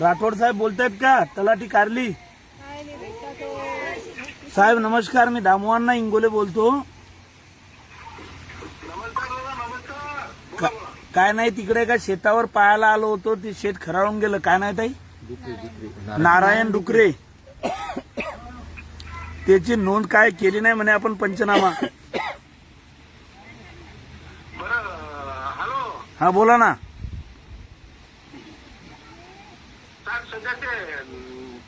राठोड साहेब बोलतायत का? तलाठी कारली. साहेब नमस्कार मी दामवांना इंगोले बोलतो. काय नाही तिकडे का शेतावर पाहायला आलो होतो ते शेत खराळून गेलं. काय नाही ताई? नारायण डुकरे. त्याची नोंद काय केली नाही म्हणे आपण पंचनामा. हा बोला ना. सध्या ते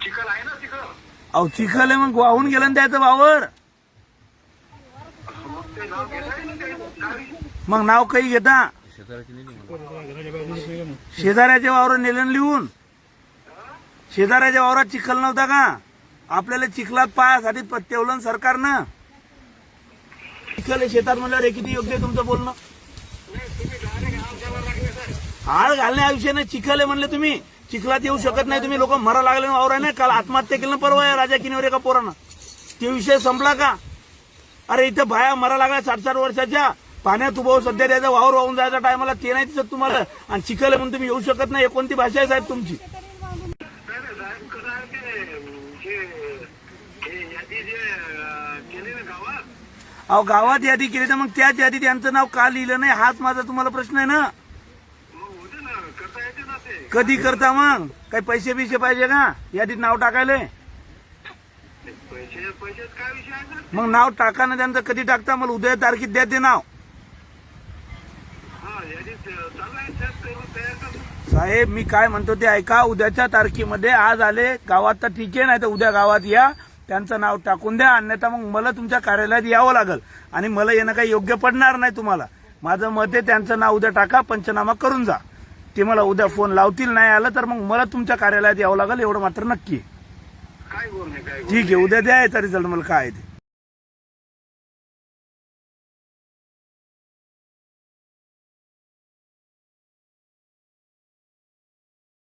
चिखल आहे ना तिकडं? अहो चिखल आहे मग वाहून गेलं ना त्याचं वावर. मग ते नाव घेताय ना काही? काही मग नाव काही घेता. शेजाऱ्याच्या वावर नेलं लिहून. शेजाऱ्याच्या वावरात चिखल नव्हता का? आपल्याला चिखलात पायासाठी ठेवलं ना सरकारनं. चिखल आहे शेतात म्हणल्यावर हे किती योग्य आहे तुमचं बोलणं? आळ घालण्या नाही चिखल आहे म्हणले तुम्ही. चिखलात येऊ शकत नाही तुम्ही लोक मरा लागले वावर आहे ना काल आत्महत्या केलं परवा या राजा किनीवर एका पोरानं. ते विषय संपला का? अरे इथं भाया मरा लागल्या साठ साठ वर्षाच्या. पाण्यात उभं सध्या त्याचा वावर वाहून जायचा टायमाला ते नाही दिसत तुम्हाला. आणि चिखल म्हणून तुम्ही येऊ शकत नाही. कोणती भाषा आहे साहेब तुमची. अहो गावात यादी केली तर मग त्याच यादीत यांचं नाव का लिहिलं नाही? हाच माझा तुम्हाला प्रश्न आहे ना मग होते ना करता येते ना ते कधी करता मग? काही पैसे बिसे पाहिजे का? यादीत नाव टाकायला? पैसे पैसेच काय विषय आहे ना मग नाव टाका ना त्यांचं कधी टाकता? मला उद्या तारखेत द्या ते नाव. हा यादीत तयार करून साहेब मी काय म्हणतो ते ऐका. उद्याच्या तारखेमध्ये आज आले. गावात तर ठीक आहे नाही तर उद्या गावात या. त्यांचं नाव टाकून द्या. अन्यथा मग मला तुमच्या कार्यालयात यावं लागेल. आणि मला येणं काही योग्य पडणार नाही तुम्हाला. माझं मत आहे त्यांचं नाव उद्या टाका पंचनामा करून जा. ते मला उद्या फोन लावतील नाही आलं तर मग मला तुमच्या कार्यालयात यावं लागेल एवढं मात्र नक्की ठीक आहे उद्या द्या याचा रिझल्ट मला काय आहे ते.